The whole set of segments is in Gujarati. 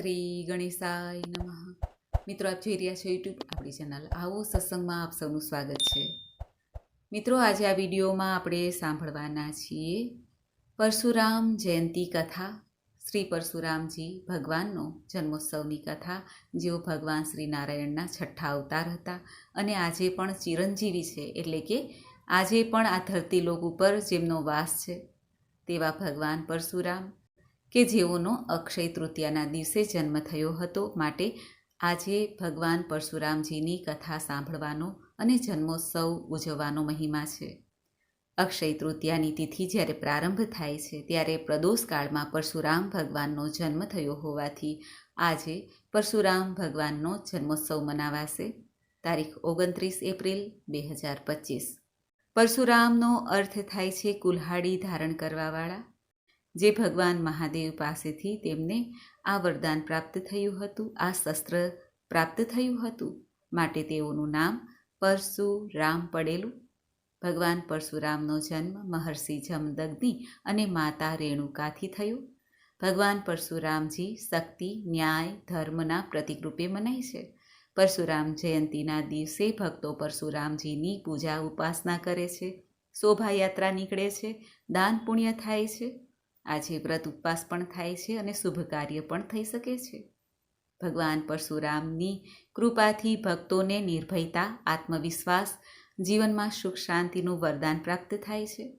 શ્રી ગણેશાય નમઃ. મિત્રો, આપ જોઈ રહ્યા છો યુટ્યુબ આપણી ચેનલ. આવો સત્સંગમાં આપ સૌનું સ્વાગત છે. મિત્રો, આજે આ વિડીયોમાં આપણે સાંભળવાના છીએ પરશુરામ જયંતી કથા. શ્રી પરશુરામજી ભગવાનનો જન્મોત્સવની કથા, જેઓ ભગવાન શ્રી નારાયણના છઠ્ઠા અવતાર હતા અને આજે પણ ચિરંજીવી છે. એટલે કે આજે પણ આ ધરતી લોક ઉપર જેમનો વાસ છે, તેવા ભગવાન પરશુરામ કે જેઓનો અક્ષય તૃતીયાના દિવસે જન્મ થયો હતો માટે આજે ભગવાન પરશુરામજીની કથા સાંભળવાનો અને જન્મોત્સવ ઉજવવાનો મહિમા છે. અક્ષય તૃતીયાની તિથિ જ્યારે પ્રારંભ થાય છે, ત્યારે પ્રદોષકાળમાં પરશુરામ ભગવાનનો જન્મ થયો હોવાથી આજે પરશુરામ ભગવાનનો જન્મોત્સવ મનાવાશે. તારીખ ઓગણત્રીસ એપ્રિલ બે હજાર પચીસ. પરશુરામનો અર્થ થાય છે કુલ્હાડી ધારણ કરવાવાળા. જે ભગવાન મહાદેવ પાસેથી તેમને આ વરદાન પ્રાપ્ત થયું હતું, આ શસ્ત્ર પ્રાપ્ત થયું હતું. માટે તેઓનું નામ પરશુરામ પડેલું. ભગવાન પરશુરામનો જન્મ મહર્ષિ જમદગ્નિ અને માતા રેણુકાથી થયો. ભગવાન પરશુરામજી શક્તિ, ન્યાય, ધર્મના પ્રતિકરૂપે મનાય છે. પરશુરામ જયંતીના દિવસે ભક્તો પરશુરામજીની પૂજા ઉપાસના કરે છે. શોભાયાત્રા નીકળે છે. દાન પુણ્ય થાય છે. આજે વ્રત ઉપવાસ પણ થાય છે અને શુભ કાર્ય પણ થઈ શકે છે. ભગવાન પરશુરામની કૃપાથી ભક્તોને નિર્ભયતા, આત્મવિશ્વાસ, જીવનમાં સુખ શાંતિનું વરદાન પ્રાપ્ત થાય છે.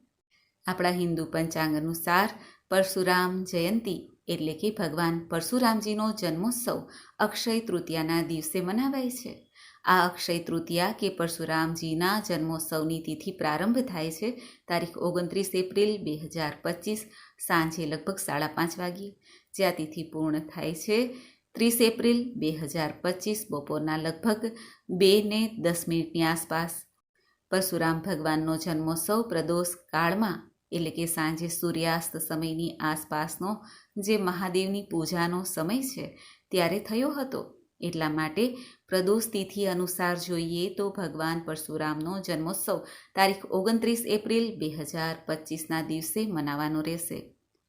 આપણા હિન્દુ પંચાંગ અનુસાર પરશુરામ જયંતી એટલે કે ભગવાન પરશુરામજીનો જન્મોત્સવ અક્ષય તૃતીયાના દિવસે મનાવાય છે. આ અક્ષય તૃતીયા કે પરશુરામજીના જન્મોત્સવની તિથિ પ્રારંભ થાય છે, તારીખ ઓગણત્રીસ એપ્રિલ બે હજાર પચીસ, સાંજે લગભગ સાડા પાંચ વાગ્યે. જ્યાં તિથિ પૂર્ણ થાય છે, ત્રીસ એપ્રિલ બે હજાર પચીસ, બપોરના લગભગ બે ને દસ મિનિટની આસપાસ. પરશુરામ ભગવાનનો જન્મોત્સવ પ્રદોષ કાળમાં, એટલે કે સાંજે સૂર્યાસ્ત સમયની આસપાસનો જે મહાદેવની પૂજાનો સમય છે, ત્યારે થયો હતો. એટલા માટે પ્રદોષ તિથિ અનુસાર જોઈએ તો ભગવાન પરશુરામનો જન્મોત્સવ તારીખ ઓગણત્રીસ એપ્રિલ બે હજાર પચીસના દિવસે મનાવવાનો રહેશે.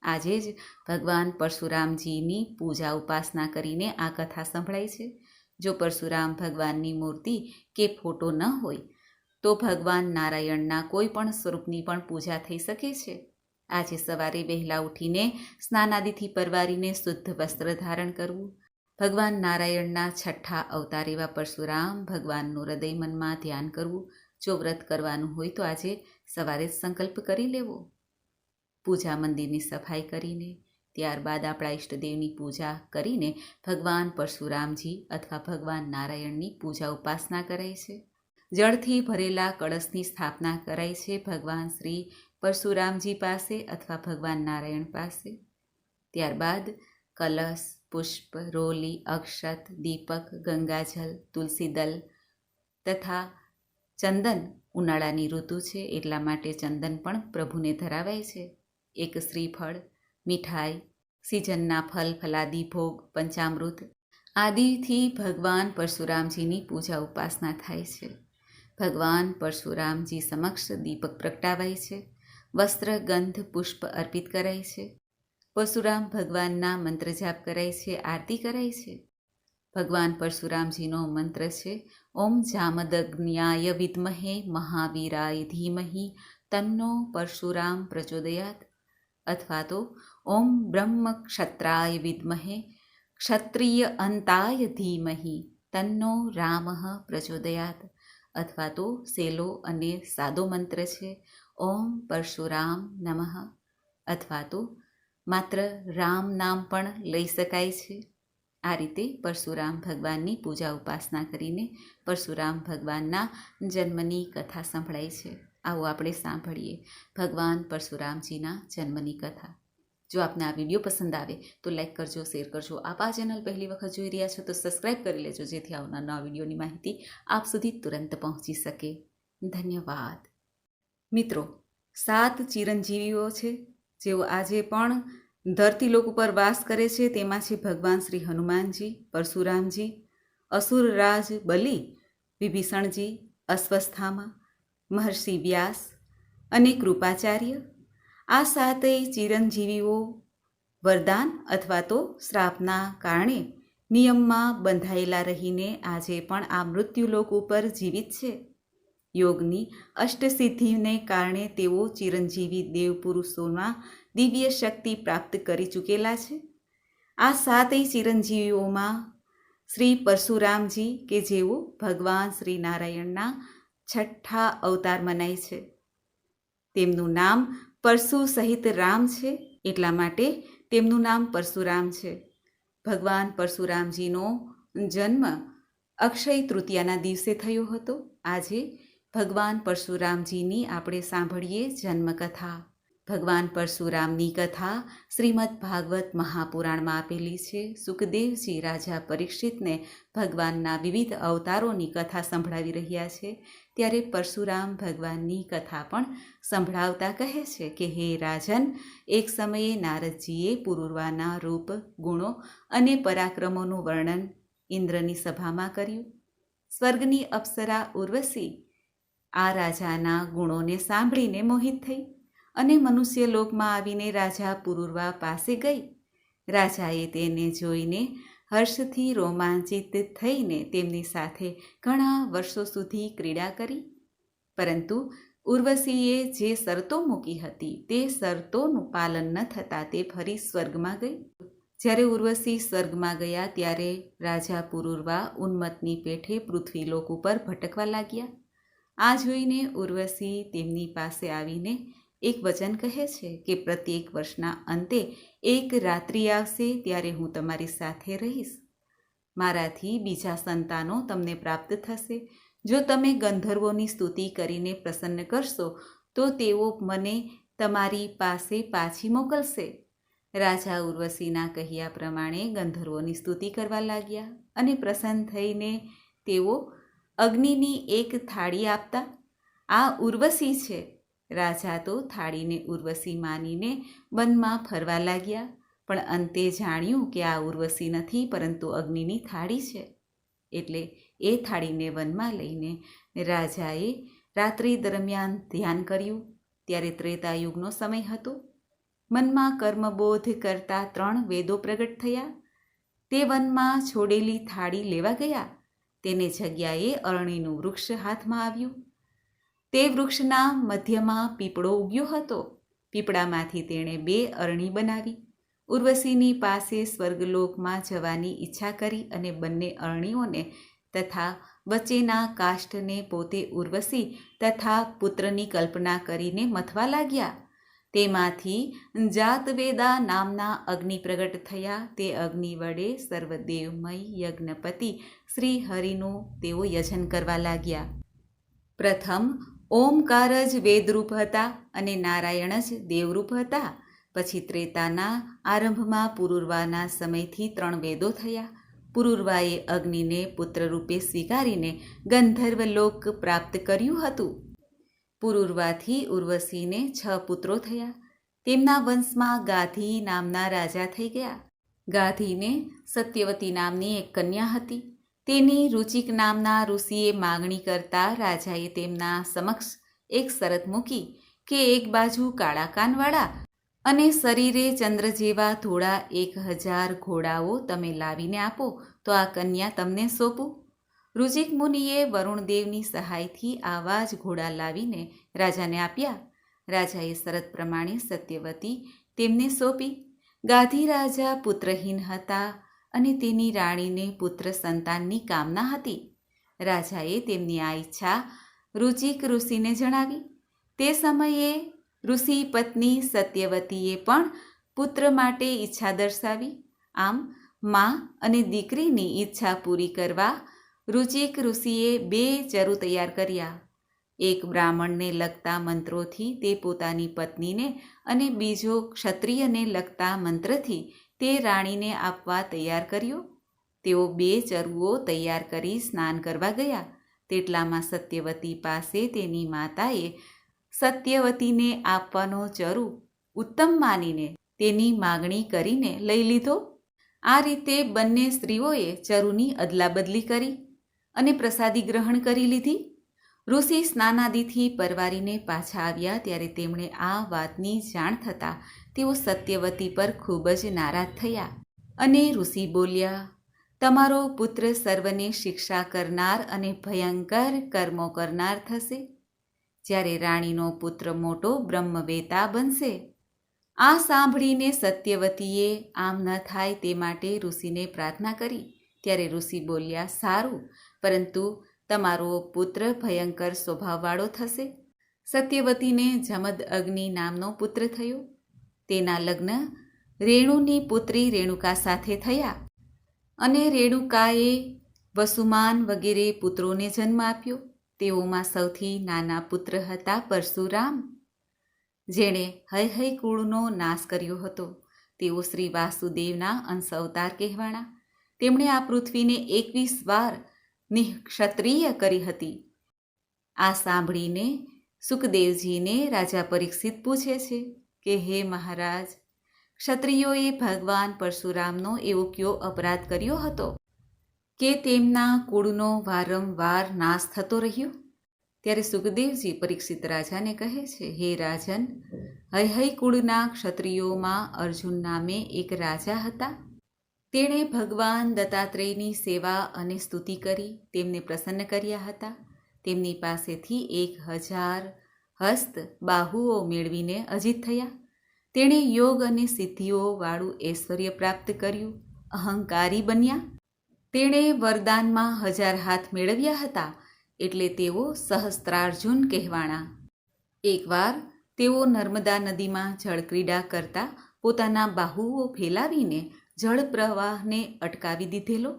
આજે જ ભગવાન પરશુરામજીની પૂજા ઉપાસના કરીને આ કથા સંભળાય છે. જો પરશુરામ ભગવાનની મૂર્તિ કે ફોટો ન હોય, તો ભગવાન નારાયણના કોઈ પણ સ્વરૂપની પણ પૂજા થઈ શકે છે. આજે સવારે વહેલા ઉઠીને સ્નાનાદિથી પરવારીને શુદ્ધ વસ્ત્ર ધારણ કરવું ભગવાન નારાયણના છઠ્ઠા અવતાર એવા પરશુરામ ભગવાનનું હૃદય મનમાં ધ્યાન કરવું, જો વ્રત કરવાનું હોય તો આજે સવારે સંકલ્પ કરી લેવો. પૂજા મંદિરની સફાઈ કરીને, ત્યારબાદ આપણા ઈષ્ટદેવની પૂજા કરીને ભગવાન પરશુરામજી અથવા ભગવાન નારાયણની પૂજા ઉપાસના કરાય છે. જળથી ભરેલા કળશની સ્થાપના કરાય છે ભગવાન શ્રી પરશુરામજી પાસે અથવા ભગવાન નારાયણ પાસે. ત્યારબાદ કલશ પુષ્પ, રોલી, અક્ષત, દીપક, ગંગાજલ, તુલસીદલ તથા ચંદન ઉનાળાની ઋતુ છે. એટલા માટે ચંદન પણ પ્રભુને ધરાવાય છે. એક શ્રીફળ, મીઠાઈ, સિઝનના ફલ, ફલાદી ભોગ, પંચામૃત આદિથી ભગવાન પરશુરામજીની પૂજા ઉપાસના થાય છે. ભગવાન પરશુરામજી સમક્ષ દીપક પ્રગટાવાય છે. વસ્ત્ર, ગંધ, પુષ્પ અર્પિત કરાય છે. પરશુરામ ભગવાનના મંત્ર જાપ કરાય છે, આરતી કરાય છે. ભગવાન પરશુરામજીનો મંત્ર છે, ઓમ જામદગ્ન્યાય વિદ્મહે મહાવીરાય ધીમહિ, તન્નો પરશુરામ પ્રચોદયાત. અથવા તો, ઓમ બ્રહ્મ ક્ષત્રાય વિદ્મહે, ક્ષત્રિય અંતાય ધીમહિ, તન્નો રામ પ્રચોદયાત. અથવા તો, સેલો અને સાદો મંત્ર છે, ઓમ પરશુરામ નમઃ. અથવા તો માત્ર રામ નામ પણ લઈ શકાય છે. આ રીતે પરશુરામ ભગવાનની પૂજા ઉપાસના કરીને પરશુરામ ભગવાનના જન્મની કથા સંભળાય છે. આવો આપણે સાંભળીએ ભગવાન પરશુરામજીના જન્મની કથા. જો આપને આ વીડિયો પસંદ આવે તો લાઈક કરજો, શેર કરજો. આપ આ ચેનલ પહેલી વખત જોઈ રહ્યા છો તો સબસ્ક્રાઈબ કરી લેજો, જેથી આવનાર નવા વિડીયોની માહિતી આપ સુધી તુરંત પહોંચી શકે. ધન્યવાદ. મિત્રો, સાત ચિરંજીવીઓ છે. જેઓ આજે પણ ધરતી લોક ઉપર વાસ કરે છે, તેમાં છે ભગવાન શ્રી હનુમાનજી, પરશુરામજી અસુરરાજ બલિ, વિભીષણજી, અસ્વસ્થામાં, મહર્ષિ વ્યાસ અને કૃપાચાર્ય. આ સાતેય ચિરંજીવીઓ વરદાન અથવા તો શ્રાપના કારણે નિયમમાં બંધાયેલા રહીને આજે પણ આ મૃત્યુલોક ઉપર જીવિત છે. યોગની અષ્ટસિદ્ધિને કારણે તેઓ ચિરંજીવી દેવ પુરુષોમાં દિવ્ય શક્તિ પ્રાપ્ત કરી ચૂકેલા છે. આ સાતેય ચિરંજીવીઓમાં શ્રી પરશુરામજી કે જેઓ ભગવાન શ્રી નારાયણના છઠ્ઠા અવતાર મનાય છે. તેમનું નામ પરશુ સહિત રામ છે, એટલા માટે તેમનું નામ પરશુરામ છે. ભગવાન પરશુરામજીનો જન્મ અક્ષય તૃતીયાના દિવસે થયો હતો. આજે ભગવાન પરશુરામજીની આપણે સાંભળીએ જન્મકથા. ભગવાન પરશુરામની કથા શ્રીમદ ભાગવત મહાપુરાણમાં આપેલી છે. સુખદેવજી રાજા પરીક્ષિતને ભગવાનના વિવિધ અવતારોની કથા સંભળાવી રહ્યા છે. ત્યારે પરશુરામ ભગવાનની કથા પણ સંભળાવતા કહે છે કે, હે રાજન, એક સમયે નારદજીએ પુરુરવાના રૂપ, ગુણો અને પરાક્રમોનું વર્ણન ઇન્દ્રની સભામાં કર્યું. સ્વર્ગની અપ્સરા ઉર્વશી આ રાજાના ગુણોને સાંભળીને મોહિત થઈ અને મનુષ્ય લોકમાં આવીને રાજા પુરુરવા પાસે ગઈ. રાજાએ તેને જોઈને હર્ષથી રોમાંચિત થઈને તેમની સાથે ઘણા વર્ષો સુધી ક્રીડા કરી. પરંતુ ઉર્વશીએ જે શરતો મૂકી હતી તે શરતોનું પાલન ન થતાં તે ફરી સ્વર્ગમાં ગઈ. જ્યારે ઉર્વશી સ્વર્ગમાં ગયા ત્યારે રાજા પુરુરવા ઉન્મતની પેઠે પૃથ્વીલોક ઉપર ભટકવા લાગ્યા. આ જોઈને ઉર્વશી તેમની પાસે આવીને એક વચન કહે છે કે પ્રત્યેક વર્ષના અંતે એક રાત્રિ આવશે ત્યારે હું તમારી સાથે રહીશ. મારાથી બીજા સંતાનો તમને પ્રાપ્ત થશે. જો તમે ગંધર્વોની સ્તુતિ કરીને પ્રસન્ન કરશો, તો તેઓ મને તમારી પાસે પાછી મોકલશે. રાજા ઉર્વશીના કહ્યા પ્રમાણે ગંધર્વોની સ્તુતિ કરવા લાગ્યા અને પ્રસન્ન થઈને તેઓ અગ્નિની એક થાળી આપતા. આ ઉર્વશી છે. રાજા તો થાળીને ઉર્વશી માનીને વનમાં ફરવા લાગ્યા. પણ અંતે જાણ્યું કે આ ઉર્વશી નથી, પરંતુ અગ્નિની થાળી છે. એટલે એ થાળીને વનમાં લઈને રાજાએ રાત્રિ દરમિયાન ધ્યાન કર્યું. ત્યારે ત્રેતાયુગનો સમય હતો. મનમાં કર્મબોધ કરતા ત્રણ વેદો પ્રગટ થયા. તે વનમાં છોડેલી થાળી લેવા ગયા. તેને જગ્યાએ અરણીનું વૃક્ષ હાથમાં આવ્યું. તે વૃક્ષના મધ્યમાં પીપળો ઉગ્યો હતો. પીપળામાંથી તેણે બે અરણી બનાવી. ઉર્વશીની પાસે સ્વર્ગલોકમાં જવાની ઈચ્છા કરી અને બંને અરણીઓને તથા વચ્ચેના કાષ્ટને પોતે ઉર્વશી તથા પુત્રની કલ્પના કરીને મથવા લાગ્યા. તેમાંથી જાતવેદા નામના અગ્નિ પ્રગટ થયા. તે અગ્નિ વડે સર્વદેવમય યજ્ઞપતિ શ્રી હરિનું તેઓ યજન કરવા લાગ્યા. પ્રથમ ઓમકાર જ વેદરૂપ હતા અને નારાયણ જ દેવરૂપ હતા. પછી ત્રેતાના આરંભમાં પુરુર્વાના સમયથી ત્રણ વેદો થયા. પુરુર્વાએ અગ્નિને પુત્રરૂપે સ્વીકારીને ગંધર્વલોક પ્રાપ્ત કર્યું હતું. પુરુરવાથી ઉર્વશીને છ પુત્રો થયા. તેમના વંશમાં ગાધી નામના રાજા થઈ ગયા. ગાધીને સત્યવતી નામની એક કન્યા હતી. તેની રુચિક નામના ઋષિએ માગણી કરતા રાજાએ તેમના સમક્ષ એક શરત મૂકી કે એક બાજુ કાળા કાનવાળા અને શરીરે ચંદ્ર જેવા ધોળા એક હજાર ઘોડાઓ તમે લાવીને આપો, તો આ કન્યા તમને સોંપું. રુચિક મુનિએ વરુણદેવની સહાયથી આવા જ ઘોડા લાવીને રાજાને આપ્યા. રાજાએ શરત પ્રમાણે સત્યવતી તેમને સોંપી. ગાધી રાજા પુત્રહીન હતા અને તેની રાણીને પુત્ર સંતાનની કામના હતી. રાજાએ તેમની આ ઈચ્છા રુચિક ઋષિને જણાવી. તે સમયે ઋષિ પત્ની સત્યવતીએ પણ પુત્ર માટે ઈચ્છા દર્શાવી. આમ, મા અને દીકરીની ઈચ્છા પૂરી કરવા રુચિક ઋષિએ બે ચરુ તૈયાર કર્યા. એક બ્રાહ્મણને લગતા મંત્રોથી તે પોતાની પત્નીને અને બીજો ક્ષત્રિયને લગતા મંત્રથી તે રાણીને આપવા તૈયાર કર્યો. તેઓ બે ચરુઓ તૈયાર કરી સ્નાન કરવા ગયા. તેટલામાં સત્યવતી પાસે તેની માતાએ સત્યવતીને આપવાનો ચરુ ઉત્તમ માનીને તેની માગણી કરીને લઈ લીધો. આ રીતે બંને સ્ત્રીઓએ ચરુની અદલાબદલી કરી. અને પ્રસાદી ગ્રહણ કરી લીધી. ઋષિ સ્નાનાદિથી પરવારીને પાછા આવ્યા ત્યારે તેમણે આ વાતની જાણ થતાં તેઓ સત્યવતી પર ખૂબ જ નારાજ થયા અને ઋષિ બોલ્યા, તમારો પુત્ર સર્વને શિક્ષા કરનાર અને ભયંકર કર્મો કરનાર થશે. જ્યારે રાણીનો પુત્ર મોટો બ્રહ્મવેતા બનશે. આ સાંભળીને સત્યવતીએ આમ ન થાય તે માટે ઋષિને પ્રાર્થના કરી. ત્યારે ઋષિ બોલ્યા, સારું પરંતુ તમારો પુત્ર ભયંકર સ્વભાવવાળો થશે. સત્યવતીને જમદ અગ્નિ નામનો પુત્ર થયો. તેના લગ્ન રેણુની પુત્રી રેણુકા સાથે થયા અને રેણુકાએ વસુમાન વગેરે પુત્રોને જન્મ આપ્યો. તેઓમાં સૌથી નાના પુત્ર હતા પરશુરામ, જેણે હય હય કુળનો નાશ કર્યો હતો. તેઓ શ્રી વાસુદેવના અંશ અવતાર કહેવાણા. તેમણે આ પૃથ્વીને એકવીસ વાર નિક્ષત્રિય કરી હતી. આ સાંભળીને સુખદેવજીને રાજા પરીક્ષિત પૂછે છે કે, હે મહારાજ, ક્ષત્રિયોએ ભગવાન પરશુરામનો એવો કયો અપરાધ કર્યો હતો? કે તેમના કુળનો વારંવાર નાશ થતો રહ્યો? ત્યારે સુખદેવજી પરીક્ષિત રાજાને કહે છે, હે રાજન હૈહય કુળના ક્ષત્રિયોમાં અર્જુન નામે એક રાજા હતા. તેણે ભગવાન દત્તાત્રેયની સેવા અને સ્તુતિ કરી, તેમને પ્રસન્ન કર્યા હતા. તેમની પાસેથી એક હજાર હસ્ત બાહુઓ મેળવીને અજીત થયા. તેણે યોગ અને સિદ્ધિઓવાળું ઐશ્વર્ય પ્રાપ્ત કર્યું. અહંકારી બન્યા. તેણે વરદાનમાં હજાર હાથ મેળવ્યા હતા, એટલે તેઓ સહસ્ત્રાર્જુન કહેવાણા. એકવાર તેઓ નર્મદા નદીમાં જળક્રીડા કરતા પોતાના બાહુઓ ફેલાવીને જળ પ્રવાહને અટકાવી દીધેલો?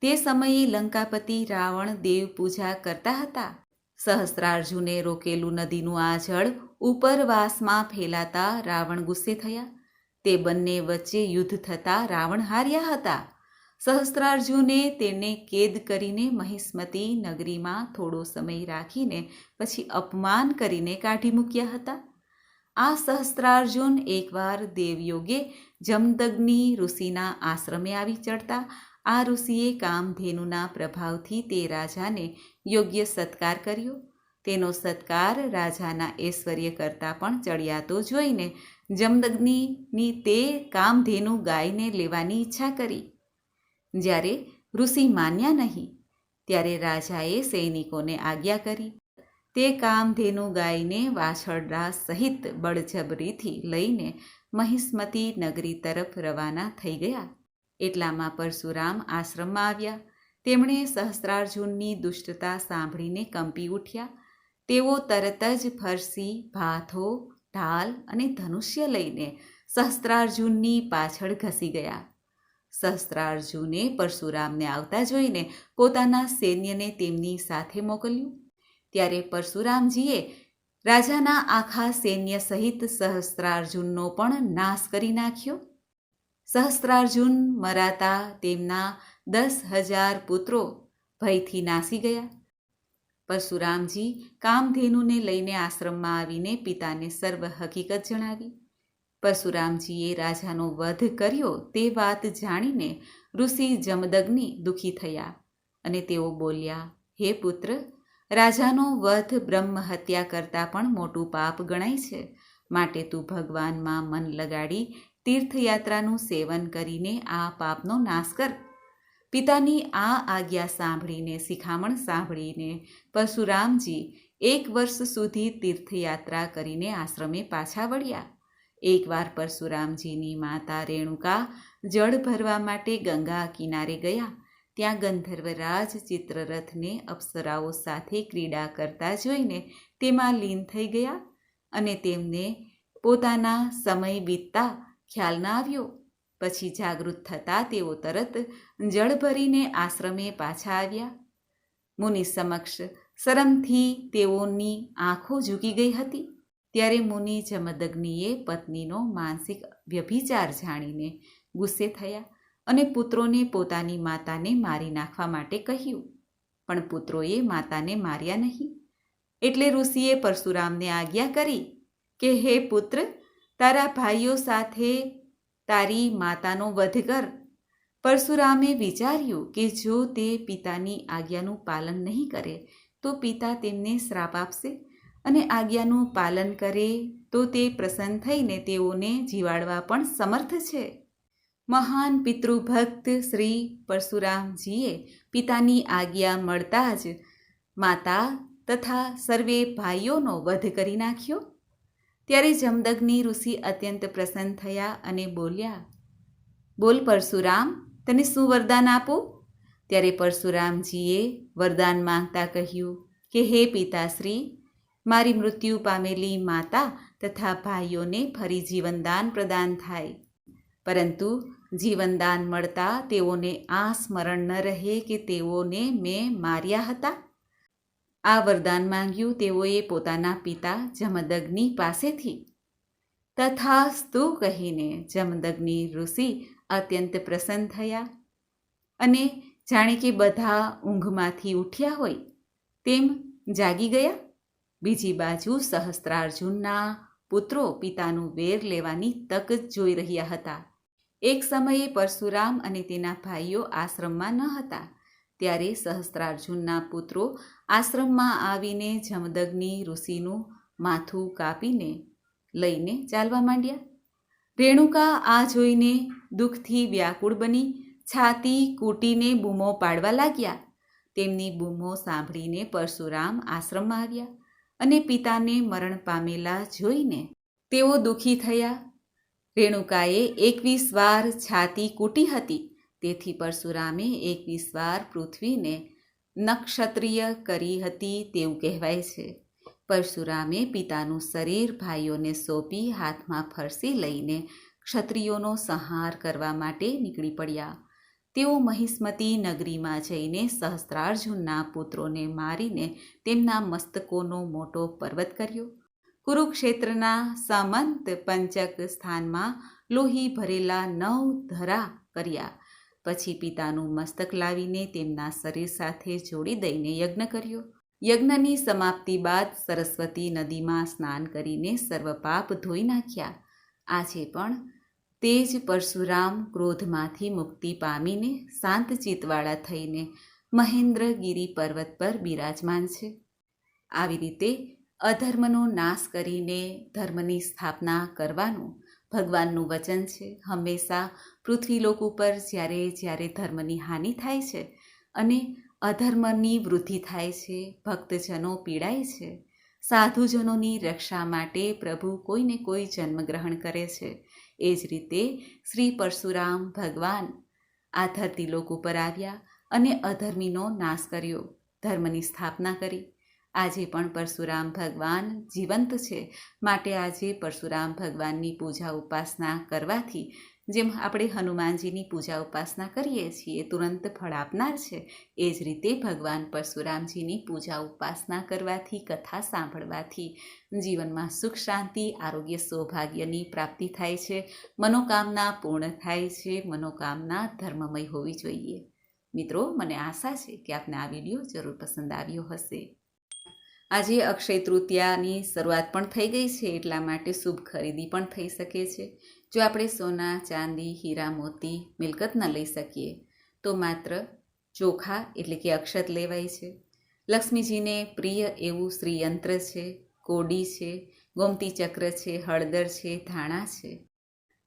તે સમયે લંકાપતિ રાવણ દેવ પૂજા કરતા હતા. સહસ્ત્રાર્જુને રોકેલું નદીનું આ જળ ઉપરવાસમાં ફેલાતા રાવણ ગુસ્સે થયા. તે બંને વચ્ચે યુદ્ધ થતાં રાવણ હાર્યા હતા. સહસ્ત્રાર્જુને તેને કેદ કરીને મહિસ્મતી નગરીમાં થોડો સમય રાખીને પછી અપમાન કરીને કાઢી મૂક્યા હતા. આ સહસ્ત્રાર્જુન એકવાર દેવયોગે જમદગ્નિ ઋષિના આશ્રમે આવી ચડતા. આ ઋષિએ કામધેનુના પ્રભાવથી તે રાજાને યોગ્ય સત્કાર કર્યો. તેનો સત્કાર રાજાના ઐશ્વર્ય કરતાં પણ ચડિયાતો જોઈને જમદગ્નિની તે કામધેનુ ગાયને લેવાની ઈચ્છા કરી. જ્યારે ઋષિ માન્યા નહીં, ત્યારે રાજાએ સૈનિકોને આજ્ઞા કરી. તે કામધેનુ ગાયને વાછરડા સહિત બળજબરીથી લઈને મહિસ્મતી નગરી તરફ રવાના થઈ ગયા. એટલામાં પરશુરામ આશ્રમમાં આવ્યા. તેમણે સહસ્ત્રાર્જુનની દુષ્ટતા સાંભળીને કંપી ઉઠ્યા. તેઓ તરત જ ફરસી, ભાથો, ઢાલ અને ધનુષ્ય લઈને સહસ્ત્રાર્જુનની પાછળ ઘસી ગયા. સહસ્ત્રાર્જુને પરશુરામને આવતા જોઈને પોતાના સૈન્યને તેમની સાથે મોકલ્યું. ત્યારે પરશુરામજીએ રાજાના આખા સૈન્ય સહિત સહસ્ત્રાર્જુનનો પણ નાશ કરી નાખ્યો. સહસ્ત્રાર્જુન મરાતા તેમના દસ હજાર પુત્રો ભયથી નાસી ગયા. પરશુરામજી કામધેનુને લઈને આશ્રમમાં આવીને પિતાને સર્વ હકીકત જણાવી. પરશુરામજીએ રાજાનો વધ કર્યો તે વાત જાણીને ઋષિ જમદગ્નિ દુઃખી થયા અને તેઓ બોલ્યા, હે પુત્ર રાજાનો વધ બ્રહ્મ હત્યા કરતાં પણ મોટું પાપ ગણાય છે. માટે તું ભગવાનમાં મન લગાડી તીર્થયાત્રાનું સેવન કરીને આ પાપનો નાશ કર. પિતાની આ આજ્ઞા સાંભળીને, શિખામણ સાંભળીને પરશુરામજી એક વર્ષ સુધી તીર્થયાત્રા કરીને આશ્રમે પાછા વળ્યા. એકવાર પરશુરામજીની માતા રેણુકા જળ ભરવા માટે ગંગા કિનારે ગયા. ત્યાં ગંધર્વરાજ ચિત્રરથને અપ્સરાઓ સાથે ક્રીડા કરતા જોઈને તેમાં લીન થઈ ગયા અને તેમને પોતાના સમય વીતતા ખ્યાલ ના આવ્યો. પછી જાગૃત થતાં તેઓ તરત જળ ભરીને આશ્રમે પાછા આવ્યા. મુનિ સમક્ષ શરમથી તેઓની આંખો ઝૂકી ગઈ હતી. ત્યારે મુનિ જમદગ્નિએ પત્નીનો માનસિક વ્યભિચાર જાણીને ગુસ્સે થયા. અને પુત્રોને પોતાની માતાને મારી નાખવા માટે કહ્યું. પણ પુત્રોએ માતાને માર્યા નહીં. એટલે ઋષિએ પરશુરામને આજ્ઞા કરી કે, હે પુત્ર, તારા ભાઈઓ સાથે તારી માતાનો વધ કર. પરશુરામે વિચાર્યું કે, જો તે પિતાની આજ્ઞાનું પાલન નહીં કરે, તો પિતા તેમને શ્રાપ આપશે અને આજ્ઞાનું પાલન કરે તો તે પ્રસન્ન થઈને તેઓને જીવાડવા પણ સમર્થ છે. મહાન પિતૃભક્ત શ્રી પરશુરામજીએ પિતાની આજ્ઞા મળતા જ માતા તથા સર્વે ભાઈઓનો વધ કરી નાખ્યો. ત્યારે જમદગ્નિ ઋષિ અત્યંત પ્રસન્ન થયા અને બોલ્યા, બોલ પરશુરામ, તને શું વરદાન આપું? ત્યારે પરશુરામજીએ વરદાન માંગતા કહ્યું, કે હે પિતાશ્રી, મારી મૃત્યુ પામેલી માતા તથા ભાઈઓને ફરી જીવનદાન પ્રદાન થાય. પરંતુ જીવનદાન મળતા તેઓને આ સ્મરણ ન રહે કે તેઓને મેં માર્યા હતા. આ વરદાન માંગ્યું તેઓએ પોતાના પિતા જમદગ્નિ પાસેથી. તથાસ્તુ કહીને જમદગ્નિ ઋષિ અત્યંત પ્રસન્ન થયા અને જાણે કે બધા ઊંઘમાંથી ઉઠ્યા હોય તેમ જાગી ગયા. બીજી બાજુ સહસ્ત્રાર્જુનના પુત્રો પિતાનું વેર લેવાની તક જ જોઈ રહ્યા હતા. એક સમયે પરશુરામ અને તેના ભાઈઓ આશ્રમમાં ન હતા. ત્યારે સહસ્ત્રાર્જુનના પુત્રો આશ્રમમાં આવીને જમદગ્નિ ઋષિનું માથું કાપીને લઈને ચાલવા માંડ્યા. રેણુકા આ જોઈને દુઃખથી વ્યાકુળ બની છાતી કૂટીને બૂમો પાડવા લાગ્યા. તેમની બૂમો સાંભળીને પરશુરામ આશ્રમમાં આવ્યા અને પિતાને મરણ પામેલા જોઈને તેઓ દુઃખી થયા. રેણુકાએ એકવીસ વાર છાતી કૂટી હતી. તેથી પરશુરામે એકવીસ વાર પૃથ્વીને નક્ષત્રિય કરી હતી તેવું કહેવાય છે. પરશુરામે પિતાનું શરીર ભાઈઓને સોંપી હાથમાં ફરસી લઈને ક્ષત્રિયોનો સંહાર કરવા માટે નીકળી પડ્યા. તેઓ મહિસ્મતી નગરીમાં જઈને સહસ્ત્રાર્જુનના પુત્રોને મારીને તેમના મસ્તકોનો મોટો પર્વત કર્યો. કુરુક્ષેત્રના સામંત પંચક સ્થાનમાં લોહી ભરેલા નવ ધરા કર્યા. પછી પિતાનું મસ્તક લાવીને તેમના શરીર સાથે જોડી દઈને યજ્ઞ કર્યો. યજ્ઞની સમાપ્તિ બાદ સરસ્વતી નદીમાં સ્નાન કરીને સર્વ પાપ ધોઈ નાખ્યા. આજે પણ તે જ પરશુરામ ક્રોધમાંથી મુક્તિ પામીને શાંત ચિત્તવાળા થઈને મહેન્દ્રગીરી પર્વત પર બિરાજમાન છે. આવી રીતે અધર્મનો નાશ કરીને ધર્મની સ્થાપના કરવાનું ભગવાનનું વચન છે. હંમેશા પૃથ્વીલોક ઉપર જ્યારે જ્યારે ધર્મની હાનિ થાય છે અને અધર્મની વૃદ્ધિ થાય છે, ભક્તજનો પીડાય છે. સાધુજનોની રક્ષા માટે પ્રભુ કોઈને કોઈ જન્મગ્રહણ કરે છે. એ જ રીતે શ્રી પરશુરામ ભગવાન આ ધરતીલોક ઉપર આવ્યા અને અધર્મીનો નાશ કર્યો. ધર્મની સ્થાપના કરી. આજે પણ પરશુરામ ભગવાન જીવંત છે. માટે આજે પરશુરામ ભગવાનની પૂજા ઉપાસના કરવાથી, જેમ આપણે હનુમાનજીની પૂજા ઉપાસના કરીએ છીએ, તુરંત ફળ આપનાર છે. એ જ રીતે ભગવાન પરશુરામજીની પૂજા ઉપાસના કરવાથી, કથા સાંભળવાથી, જીવનમાં સુખ, શાંતિ, આરોગ્ય, સૌભાગ્યની પ્રાપ્તિ થાય છે. મનોકામના પૂર્ણ થાય છે. મનોકામના ધર્મમય હોવી જોઈએ. મિત્રો, મને આશા છે કે આપને આ વીડિયો જરૂર પસંદ આવ્યો હશે. આજે અક્ષય તૃતીયાની શરૂઆત પણ થઈ ગઈ છે, એટલા માટે શુભ ખરીદી પણ થઈ શકે છે. જો આપણે સોના, ચાંદી, હીરા, મોતી મિલકત ન લઈ શકીએ, તો માત્ર ચોખા એટલે કે અક્ષત લેવાય છે. લક્ષ્મીજીને પ્રિય એવું શ્રીયંત્ર છે, કોડી છે, ગોમતી ચક્ર છે, હળદર છે, ધાણા છે.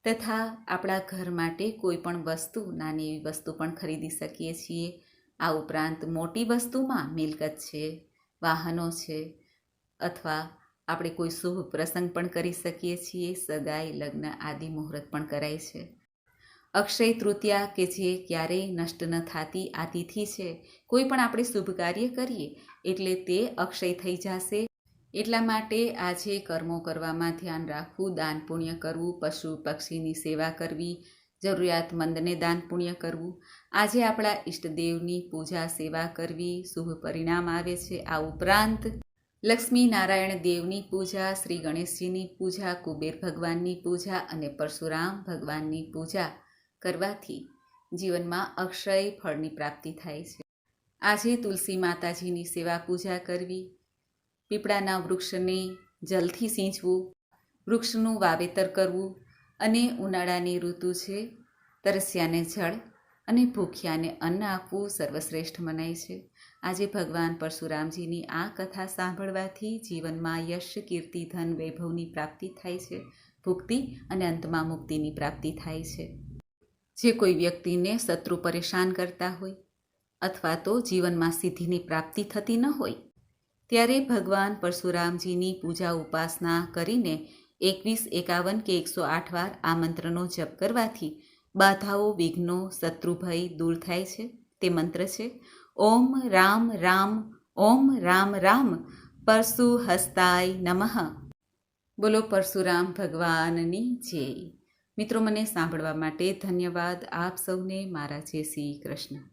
તથા આપણા ઘર માટે કોઈ પણ વસ્તુ, નાની એવી વસ્તુ પણ ખરીદી શકીએ છીએ. આ ઉપરાંત મોટી વસ્તુમાં મિલકત છે વાહનો છે અથવા આપણે કોઈ શુભ પ્રસંગ પણ કરી શકીએ છીએ, સગાઈ, લગ્ન આદિ મુહૂર્ત પણ કરાય છે. અક્ષય તૃતીયા કે જે ક્યારેય નષ્ટ ન થતી આ તિથિ છે, કોઈ પણ આપણે શુભ કાર્ય કરીએ એટલે તે અક્ષય થઈ જશે. એટલા માટે આજે કર્મો કરવામાં ધ્યાન રાખવું, દાન પુણ્ય કરવું, પશુ પક્ષીની સેવા કરવી જરૂરિયાતમંદને દાન પુણ્ય કરવું. આજે આપણા ઈષ્ટદેવની પૂજા સેવા કરવી શુભ પરિણામ આવે છે. આ ઉપરાંત લક્ષ્મી નારાયણ દેવની પૂજા, શ્રી ગણેશજીની પૂજા, કુબેર ભગવાનની પૂજા અને પરશુરામ ભગવાનની પૂજા કરવાથી જીવનમાં અક્ષય ફળની પ્રાપ્તિ થાય છે. આજે તુલસી માતાજીની સેવા પૂજા કરવી, પીપળાના વૃક્ષને જલથી સિંચવું, વૃક્ષનું વાવેતર કરવું અને ઉનાળાની ઋતુ છે. તરસ્યાને જળ અને ભૂખ્યાને અન્ન આપવું સર્વશ્રેષ્ઠ મનાય છે. આજે ભગવાન પરશુરામજીની આ કથા સાંભળવાથી જીવનમાં યશ, કીર્તિ, ધન, વૈભવની પ્રાપ્તિ થાય છે. ભુક્તિ અને અંતમાં મુક્તિની પ્રાપ્તિ થાય છે. જે કોઈ વ્યક્તિને શત્રુ પરેશાન કરતા હોય અથવા તો જીવનમાં સિદ્ધિની પ્રાપ્તિ થતી ન હોય, ત્યારે ભગવાન પરશુરામજીની પૂજા ઉપાસના કરીને એકવીસ, એકાવન કે એકસો આઠ વાર આ મંત્રનો જપ કરવાથી બાધાઓ, વિઘ્નો, શત્રુભય દૂર થાય છે. તે મંત્ર છે, ઓમ રામ રામ, ઓમ રામ રામ પરશુ હસ્તાય નમઃ. બોલો પરશુરામ ભગવાનની જય. મિત્રો, મને સાંભળવા માટે ધન્યવાદ આપ સૌને. મારા જય શ્રી કૃષ્ણ.